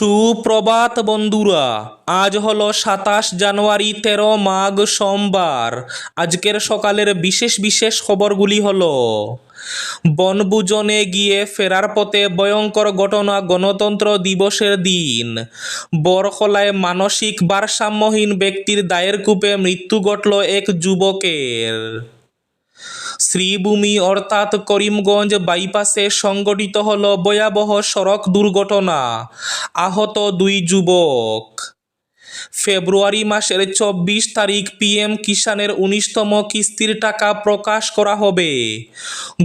সুপ্রভাত বন্ধুরা, আজ হলো সাতাশ জানুয়ারি তেরো মাঘ সোমবার। আজকের সকালের বিশেষ বিশেষ খবরগুলি হলো, বনভোজনে গিয়ে ফেরার পথে ভয়ঙ্কর ঘটনা গণতন্ত্র দিবসের দিন। বরখলায় মানসিক ভারসাম্যহীন ব্যক্তির দায়ের কূপে মৃত্যু ঘটল এক যুবকের। শ্রীভূমি অর্থাৎ করিমগঞ্জ বাইপাসে সংঘটিত হল ভয়াবহ সড়ক দুর্ঘটনা। আহত দুই যুবক। ফেব্রুয়ারি মাসের চব্বিশ তারিখ পিএম কিষানের উনিশতম কিস্তির টাকা প্রকাশ করা হবে।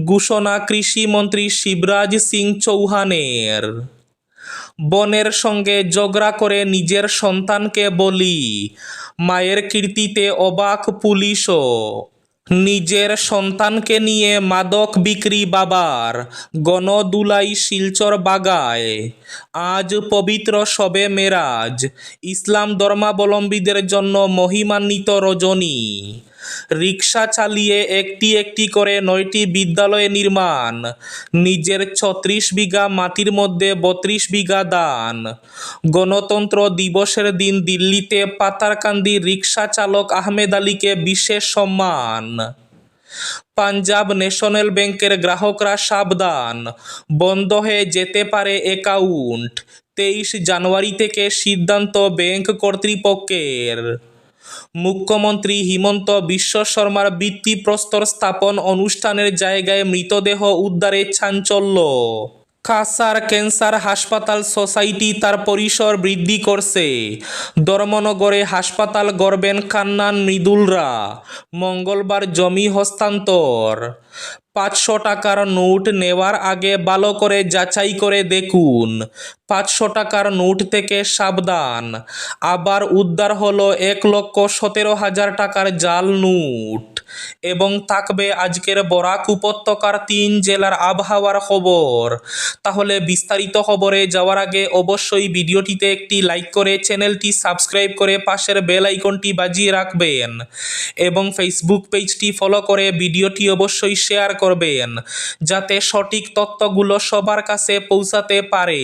ঘোষণা কৃষিমন্ত্রী শিবরাজ সিং চৌহানের। বনের সঙ্গে ঝগড়া করে নিজের সন্তানকে বলি। মায়ের কীর্তিতে অবাক পুলিশও। নিজের সন্তানকে নিয়ে মাদক বিক্রি বাবার গণদুলাই শিলচর বাগায়। আজ পবিত্র শবে মেরাজ, ইসলাম ধর্মাবলম্বীদের জন্য মহিমান্বিত রজনী। রিক্সা চালিয়ে একটি একটি করে নয়টি বিদ্যালয় নির্মাণ। নিজের ছত্রিশ বিঘা মাটির মধ্যে বত্রিশ বিঘা দান। গণতন্ত্র দিবসের দিন দিল্লিতে পাতারকান্দি রিক্সা চালক আহমেদ আলীকে বিশেষ সম্মান। পাঞ্জাব ন্যাশনাল ব্যাংকের গ্রাহকরা সাবধান। বন্ধ হয়ে যেতে পারে অ্যাকাউন্ট। তেইশ জানুয়ারি থেকে সিদ্ধান্ত ব্যাংক কর্তৃপক্ষের। মুখ্যমন্ত্রী হিমন্ত বিশ্ব শর্মার ভিত্তিপ্রস্তর স্থাপন অনুষ্ঠানের জায়গায় মৃতদেহ উদ্ধারে চাঞ্চল্য। কাসার ক্যান্সার হাসপাতাল সোসাইটি তার পরিসর বৃদ্ধি করছে। ধর্মনগরে হাসপাতাল গড়বেন কান্নান মৃদুলরা। মঙ্গলবার জমি হস্তান্তর। পাঁচশো টাকার নোট নেওয়ার আগে ভালো করে যাচাই করে দেখুন। পাঁচশো টাকার নোট থেকে সাবধান। আবার উদ্ধার হলো এক লক্ষ সতেরো হাজার টাকার জাল নোট। এবং থাকবে আজকের বরাক উপত্যকার তিন জেলার আবহাওয়ার খবর। তাহলে বিস্তারিত খবরে যাওয়ার আগে অবশ্যই ভিডিওটিতে একটি লাইক করে চ্যানেলটি সাবস্ক্রাইব করে পাশের বেল আইকনটি বাজিয়ে রাখবেন। এবং ফেসবুক পেজটি ফলো করে ভিডিওটি অবশ্যই শেয়ার করবেন। যাতে সঠিক তথ্যগুলো সবার কাছে পৌঁছাতে পারে।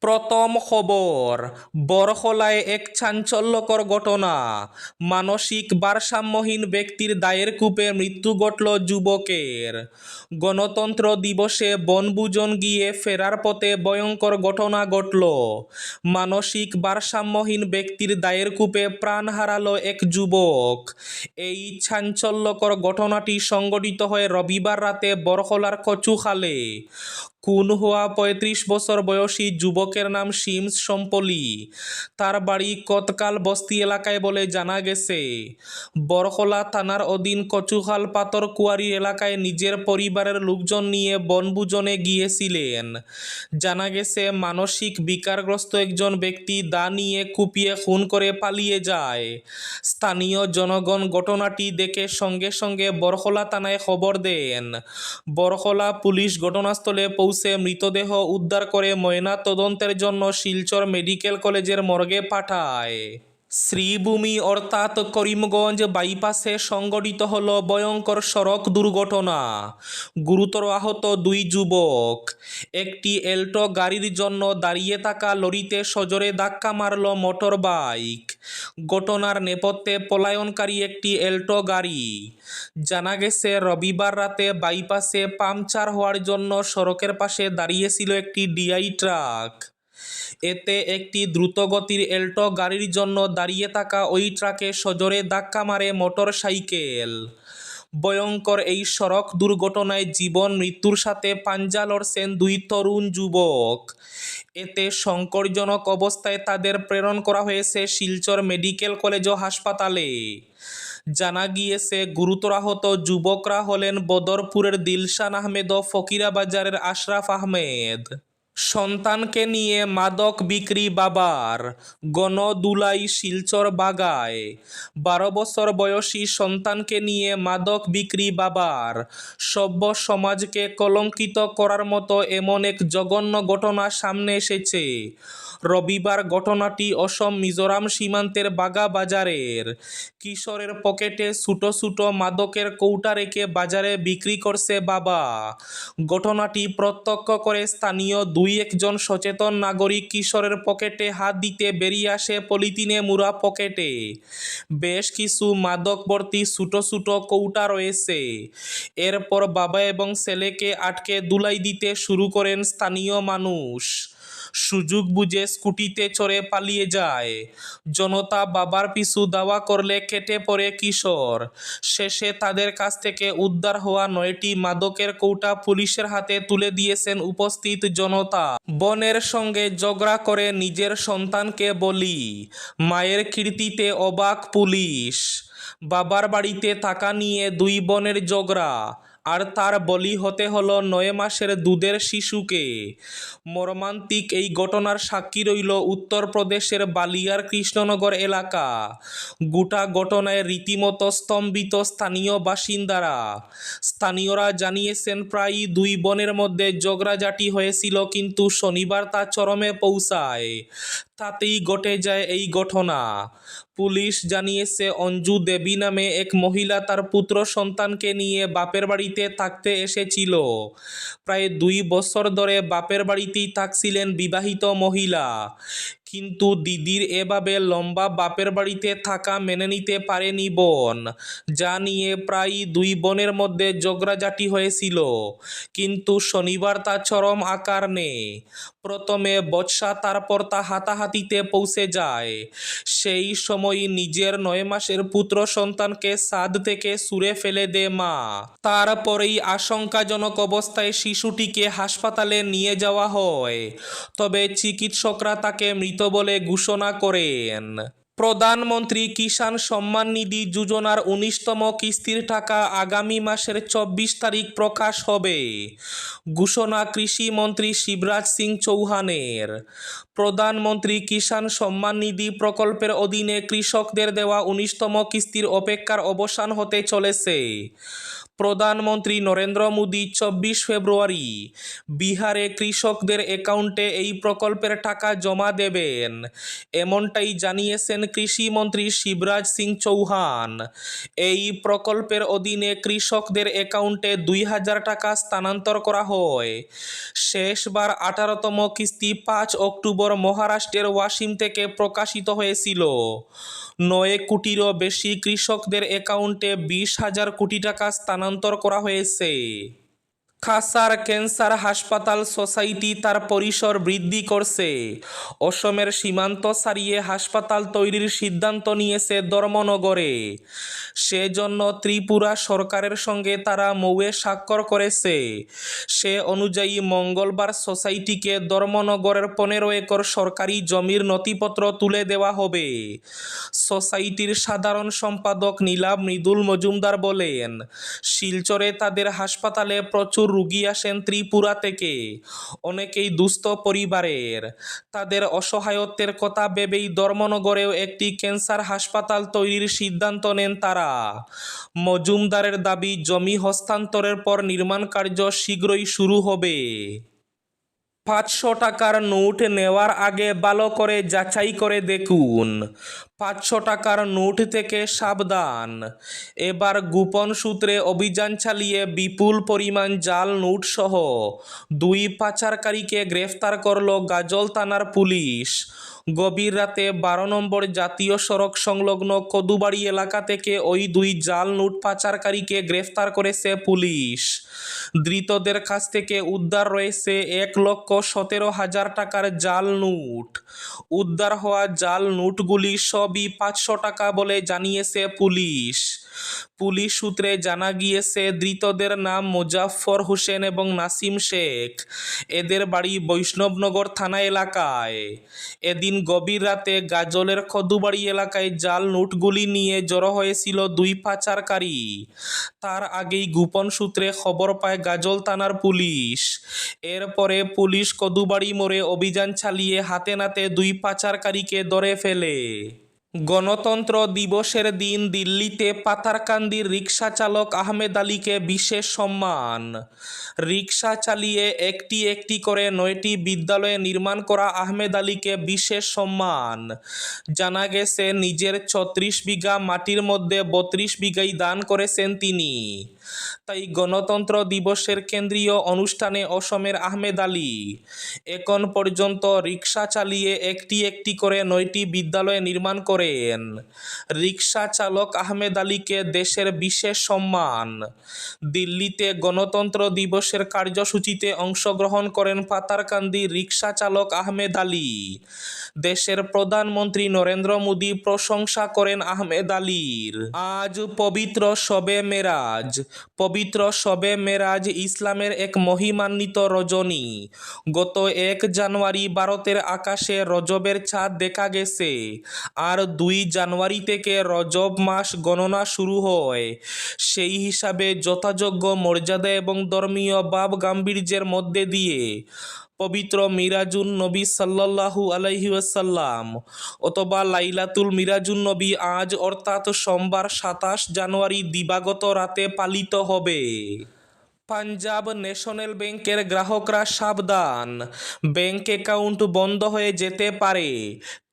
প্রথম খবর, বরখলায় এক চাঞ্চল্যকর ঘটনা। মানসিক ভারসাম্যহীন ব্যক্তির দায়ের কূপে মৃত্যু ঘটল যুবকের। গণতন্ত্র দিবসে বনভোজন গিয়ে ফেরার পথে ভয়ঙ্কর ঘটনা ঘটল। মানসিক ভারসাম্যহীন ব্যক্তির দায়ের কূপে প্রাণ হারালো এক যুবক। এই চাঞ্চল্যকর ঘটনাটি সংঘটিত হয় রবিবার রাতে বরখলার কচুখালে। খুন হওয়া পঁয়ত্রিশ বছর বয়সী যুবকের নাম সিমস সম্পলি। তার বাড়ি কতকাল বস্তি এলাকায় বলে জানা গেছে। বরখলা থানার অধীন কচুখাল পাতর কুয়ারি এলাকায় নিজের পরিবারের লোকজন নিয়ে বনভোজনে গিয়েছিলেন। জানা গেছে, মানসিক বিকারগ্রস্ত একজন ব্যক্তি দা নিয়ে কুপিয়ে খুন করে পালিয়ে যায়। স্থানীয় জনগণ ঘটনাটি দেখে সঙ্গে সঙ্গে বরখলা থানায় খবর দেন। বরখলা পুলিশ ঘটনাস্থলে পৌঁছে মৃতদেহ উদ্ধার করে ময়না তদন্তের জন্য শিলচর মেডিকেল কলেজের মর্গে পাঠায়। শ্রীভূমি অর্থাৎ করিমগঞ্জ বাইপাসে সংগঠিত হল ভয়ঙ্কর সড়ক দুর্ঘটনা। গুরুতর আহত দুই যুবক। একটি এল্টো গাড়ির জন্য দাঁড়িয়ে থাকা লরিতে সজোরে ধাক্কা মারল মোটর বাইক ঘটনার নেপথ্যে পলায়নকারী একটি এল্টো গাড়ি। জানা গেছে, রবিবার রাতে বাইপাসে পাংচার হওয়ার জন্য সড়কের পাশে দাঁড়িয়েছিল একটি ডিআই ট্রাক। এতে একটি দ্রুতগতির এল্টো গাড়ির জন্য দাঁড়িয়ে থাকা ওই ট্রাকে সজোরে ধাক্কা মারে মোটর সাইকেল ভয়ঙ্কর এই সড়ক দুর্ঘটনায় জীবন, মৃত্যুর সাথে পাঞ্জা লড়ছেন দুই তরুণ যুবক। এতে সংকটজনক অবস্থায় তাদের প্রেরণ করা হয়েছে শিলচর মেডিকেল কলেজ ও হাসপাতালে। জানা গিয়েছে, গুরুতর আহত যুবকরা হলেন বদরপুরের দিলশান আহমেদ ও ফকিরাবাজারের আশরাফ আহমেদ। সন্তানকে নিয়ে মাদক বিক্রি বাবার গণদুলাই শিলচর বাগায়। বারো বছর বয়সী সন্তানকে নিয়ে মাদক বিক্রি বাবার। সভ্য সমাজকে কলঙ্কিত করার মতো এমন এক জঘন্য ঘটনা সামনে এসেছে। রবিবার ঘটনাটি অসম, মিজোরাম সীমান্তের বাগা বাজারের। কিশোরের পকেটে ছোটো ছোটো মাদকের কৌটা রেখে বাজারে বিক্রি করছে বাবা। ঘটনাটি প্রত্যক্ষ করে স্থানীয় দুই একজন সচেতন নাগরিক কিশোরের পকেটে হাত দিতে বেরিয়ে আসে পলিথিনে মুড়া পকেটে। বেশ কিছু মাদকবর্তী ছোটো ছোটো কৌটা রয়েছে। এরপর বাবা এবং ছেলেকে আটকে দুলাই দিতে শুরু করেন স্থানীয় মানুষ। সুযোগ বুঝে স্কুটিতে চড়ে পালিয়ে যায়। জনতা বাবার পিছু দাওয়া করলে কেটে পড়ে কিশোর। শেষে তাদের কাছ থেকে উদ্ধার হওয়া নয়টি মাদকের কৌটা পুলিশের হাতে তুলে দিয়েছেন উপস্থিত জনতা। বনের সঙ্গে ঝগড়া করে নিজের সন্তানকে বলি, মায়ের কীর্তিতে অবাক পুলিশ। বাবার বাড়িতে থাকা নিয়ে দুই বোনের ঝগড়া আর তার বলি হতে হলো নয় মাসের দুধের শিশুকে। মর্মান্তিক এই ঘটনার সাক্ষী রইল উত্তরপ্রদেশের বালিয়ার কৃষ্ণনগর এলাকা। গোটা ঘটনায় রীতিমতো স্তম্ভিত স্থানীয় বাসিন্দারা। স্থানীয়রা জানিয়েছেন, প্রায় দুই বনের মধ্যে ঝগড়াঝাটি হয়েছিল, কিন্তু শনিবার তা চরমে পৌঁছায়। তাতেই ঘটে যায় এই ঘটনা। পুলিশ জানিয়েছে, অঞ্জু দেবী নামে এক মহিলা তার পুত্র সন্তানকে নিয়ে বাপের বাড়িতে থাকতে এসেছিল। প্রায় দুই বছর ধরে বাপের বাড়িতেই থাকছিলেন বিবাহিত মহিলা। কিন্তু দিদির এভাবে লম্বা বাপের বাড়িতে থাকা মেনে নিতে পারেনি বোন। যা নিয়ে প্রায় দুই বোনের মধ্যে ঝগড়াঝাটি হয়েছিল। কিন্তু শনিবার তা চরম আকার নেয়। প্রথমে বৎসা তারপর তা হাতাহাতিতে পৌঁছে যায়। সেই সময় নিজের নয় মাসের পুত্র সন্তানকে সাদ থেকে সুরে ফেলে দেয় মা। তারপরেই আশঙ্কাজনক অবস্থায় শিশুটিকে হাসপাতালে নিয়ে যাওয়া হয়। তবে চিকিৎসকরা তাকে মৃত বলে ঘোষণা করেন। প্রধানমন্ত্রী কিষাণ সম্মান নিধি যোজনার উনিশতম কিস্তির টাকা আগামী মাসের চব্বিশ তারিখ প্রকাশ হবে, ঘোষণা কৃষিমন্ত্রী শিবরাজ সিং চৌহানের। প্রধানমন্ত্রী কিষাণ সম্মান নিধি প্রকল্পের অধীনে কৃষকদের দেওয়া উনিশতম কিস্তির অপেক্ষার অবসান হতে চলেছে। প্রধানমন্ত্রী নরেন্দ্র মোদী চব্বিশ ফেব্রুয়ারি বিহারে কৃষকদের অ্যাকাউন্টে এই প্রকল্পের টাকা জমা দেবেন। এমনটাই জানিয়েছেন কৃষিমন্ত্রী শিবরাজ সিং চৌহান। এই প্রকল্পের অধীনে কৃষকদের অ্যাকাউন্টে দুই হাজার টাকা স্থানান্তর করা হয়। শেষবার আঠারোতম কিস্তি পাঁচ অক্টোবর মহারাষ্ট্রের ওয়াসিম থেকে প্রকাশিত হয়েছিল। নয় কোটিরও বেশি কৃষকদের অ্যাকাউন্টে বিশ হাজার কোটি টাকা স্থানান্তর করা হয়েছে। খাসার ক্যান্সার হাসপাতাল সোসাইটি তার পরিসর বৃদ্ধি করছে। অসমের সীমান্ত ছাড়িয়ে হাসপাতাল তৈরির সিদ্ধান্ত নিয়েছে ধর্মনগরে। সেজন্য ত্রিপুরা সরকারের সঙ্গে তারা মৌয়ে স্বাক্ষর করেছে। সে অনুযায়ী মঙ্গলবার সোসাইটিকে ধর্মনগরের পনেরো একর সরকারি জমির নথিপত্র তুলে দেওয়া হবে। সোসাইটির সাধারণ সম্পাদক নীলাভ মৃদুল মজুমদার বলেন, শিলচরে তাদের হাসপাতালে প্রচুর রুগী আসেন ত্রিপুরা থেকে। অনেকেই দুস্থ পরিবারের। তাদের অসহায়ত্বের কথা ভেবেই ধর্মনগরেও একটি ক্যান্সার হাসপাতাল তৈরির সিদ্ধান্ত নেন তারা। মজুমদারের দাবি, জমি হস্তান্তরের পর নির্মাণ কার্য শীঘ্রই শুরু হবে। পাঁচশো টাকার নোট নেওয়ার আগে ভালো করে যাচাই করে দেখুন। পাঁচশো টাকার নোট থেকে সাবধান। এবার গোপন সূত্রে অভিযান চালিয়ে বিপুল পরিমাণ জাল নোট সহ দুই পাচারকারীকে গ্রেফতার করল গাজল থানার পুলিশ। গভীর রাতে বারো নম্বর জাতীয় সড়ক সংলগ্ন কদুবাড়ি এলাকা থেকে ওই দুই জাল নোট পাচারকারীকে গ্রেফতার করেছে পুলিশ। ধৃতদের কাছ থেকে উদ্ধার রয়েছে এক লক্ষ সতেরো হাজার টাকার জাল নোট উদ্ধার হওয়া জাল নোটগুলি সবই পাঁচশো টাকা বলে জানিয়েছে পুলিশ। পুলিশ সূত্রে জানা গিয়েছে, ধৃতদের নাম মোজাফফর হোসেন এবং নাসিম শেখ। এদের বাড়ি বৈষ্ণবনগর থানা এলাকায়। এদিন গভীর রাতে গাজলের খদুবাড়ি এলাকায় জাল নোটগুলি নিয়ে জড়ো হয়েছিল দুই পাচারকারী। তার আগেই গোপন সূত্রে খবর পায় গাজল থানার পুলিশ। এরপরে পুলিশ কদুবাড়ি মোড়ে অভিযান চালিয়ে হাতে নাতে দুই পাচারকারীকে ধরে ফেলে। গণতন্ত্র দিবসের দিন দিল্লিতে পাতারকান্দির রিক্সা চালক আহমেদ আলীকে বিশেষ সম্মান। রিক্সা চালিয়ে একটি একটি করে নয়টি বিদ্যালয়ে নির্মাণ করা আহমেদ আলীকে বিশেষ সম্মান। জানা গেছে, নিজের ছত্রিশ বিঘা মাটির মধ্যে বত্রিশ বিঘাই দান করেছেন তিনি। তাই গণতন্ত্র দিবসের কেন্দ্রীয় অনুষ্ঠানে অসমের আহমেদ আলী। এখন পর্যন্ত রিক্সা চালিয়ে একটি একটি করে নয়টি বিদ্যালয় নির্মাণ করেন। রিক্সা চালক আহমেদ আলীকে দেশের বিশেষ সম্মান। দিল্লিতে গণতন্ত্র দিবসের কার্যসূচিতে অংশগ্রহণ করেন পাতারকান্দি রিক্সা চালক আহমেদ আলী। দেশের প্রধানমন্ত্রী নরেন্দ্র মোদী প্রশংসা করেন আহমেদ আলীর। আজ পবিত্র শবে মেরাজ। পবিত্র শবে মেরাজ ইসলামের এক মহিমান্বিত রজনী। গত এক জানুয়ারি ভারতের আকাশে রজবের চাঁদ দেখা গেছে। আর দুই জানুয়ারি থেকে রজব মাস গণনা শুরু হয়। সেই হিসাবে যথাযোগ্য মর্যাদা এবং ধর্মীয় ভাব গাম্ভীর্যের মধ্যে দিয়ে পবিত্র মিরাজুন নবী সাল্লাল্লাহু আলাইহি ওয়াসাল্লাম অথবা লাইলাতুল মিরাজুন নবী আজ অর্থাৎ সোমবার সাতাশ জানুয়ারি দিবাগত রাতে পালিত হবে। পাঞ্জাব ন্যাশনাল ব্যাংকের গ্রাহকরা সাবধান। ব্যাংক অ্যাকাউন্ট বন্ধ হয়ে যেতে পারে।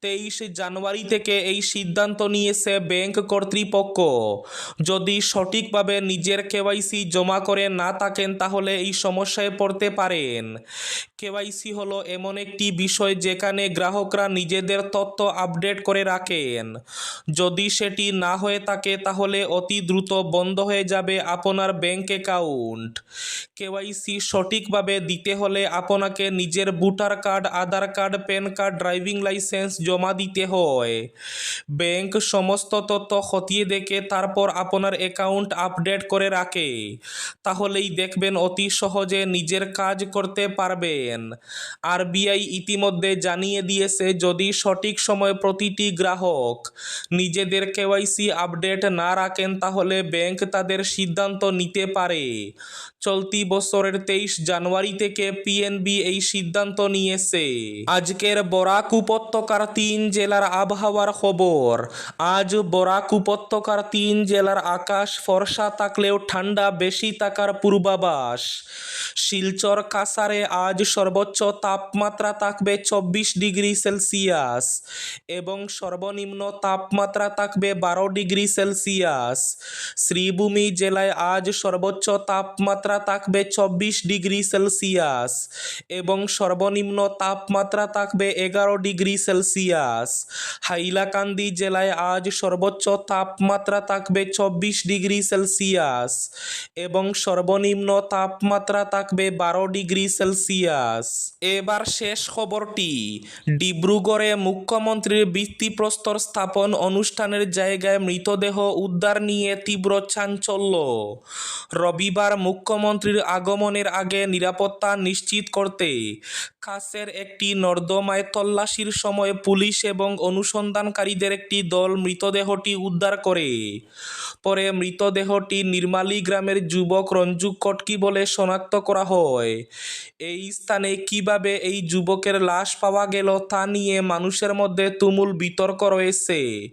তেইশ জানুয়ারি থেকে এই সিদ্ধান্ত নিয়েছে ব্যাংক কর্তৃপক্ষ। যদি সঠিকভাবে নিজের কেওয়াইসি জমা করে না থাকেন, তাহলে এই সমস্যায় পড়তে পারেন। কেওয়াইসি হলো এমন একটি বিষয় যেখানে গ্রাহকরা নিজেদের তথ্য আপডেট করে রাখেন। যদি সেটি না হয়ে থাকে, তাহলে অতি দ্রুত বন্ধ হয়ে যাবে আপনার ব্যাংক অ্যাকাউন্ট। কেওয়াইসি সঠিকভাবে দিতে হলে আপনাকে নিজের voter card, Aadhaar card, PAN card, driving licence জমা দিতে হয়। ব্যাংক সমস্ত তথ্য খতিয়ে দেখে তারপর আপনার অ্যাকাউন্ট আপডেট করে রাখে। তাহলেই দেখবেন অতি সহজে নিজের কাজ করতে পারবেন। আরবিআই ইতিমধ্যে জানিয়ে দিয়েছে, যদি সঠিক সময়ে প্রতিটি গ্রাহক নিজেদের কেওয়াইসি আপডেট না রাখেন, তাহলে ব্যাংক তাদের সিদ্ধান্ত নিতে পারে। চলতি বছরের তেইশ জানুয়ারি থেকে পিএনবি এই সিদ্ধান্ত নিয়েছে। আজকের বরাক উপত্যকার তিন জেলার আবহাওয়ার খবর। আজ বরাক উপত্যকার তিন জেলার আকাশ ফর্সা থাকলেও ঠান্ডা বেশি থাকার পূর্বাভাস। শিলচর কাসারে আজ সর্বোচ্চ তাপমাত্রা থাকবে চব্বিশ ডিগ্রি সেলসিয়াস এবং সর্বনিম্ন তাপমাত্রা থাকবে বারো ডিগ্রি সেলসিয়াস। শ্রীভূমি জেলায় আজ সর্বোচ্চ তাপমাত্রা থাকবে চব্বিশ ডিগ্রি সেলসিয়াস এবং সর্বনিম্ন তাপমাত্রা থাকবে এগারো ডিগ্রি সেলসিয়াস। হাইলাকান্দি জেলায় আজ সর্বোচ্চ তাপমাত্রা থাকবে চব্বিশ ডিগ্রি সেলসিয়াস এবং সর্বনিম্ন তাপমাত্রা থাকবে বারো ডিগ্রি সেলসিয়াস। এবার শেষ খবরটি। ডিব্রুগড়ে মুখ্যমন্ত্রীর ভিত্তিপ্রস্তর স্থাপন অনুষ্ঠানের জায়গায় মৃতদেহ উদ্ধার নিয়ে তীব্র চাঞ্চল্য। রবিবার মুখ্যমন্ত্রীর আগমনের আগে নিরাপত্তা নিশ্চিত করতে কাছের একটি নর্দমায় তল্লাশির সময় পুলিশ এবং অনুসন্ধানকারীদের একটি দল মৃতদেহটি উদ্ধার করে। পরে মৃতদেহটি নির্মালী গ্রামের যুবক রঞ্জু কটকি বলে শনাক্ত করা হয়। এই স্থানে কীভাবে এই যুবকের লাশ পাওয়া গেল তা নিয়ে মানুষের মধ্যে তুমুল বিতর্ক রয়েছে।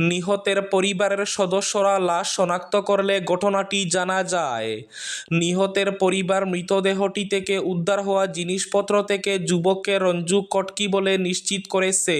নিহতের পরিবারের সদস্যরা লাশ শনাক্ত করলে ঘটনাটি জানা যায়। নিহতের পরিবার মৃতদেহটি থেকে উদ্ধার হওয়া জিনিসপত্র থেকে যুবককে রঞ্জু কটকি বলে নিশ্চিত করেছে।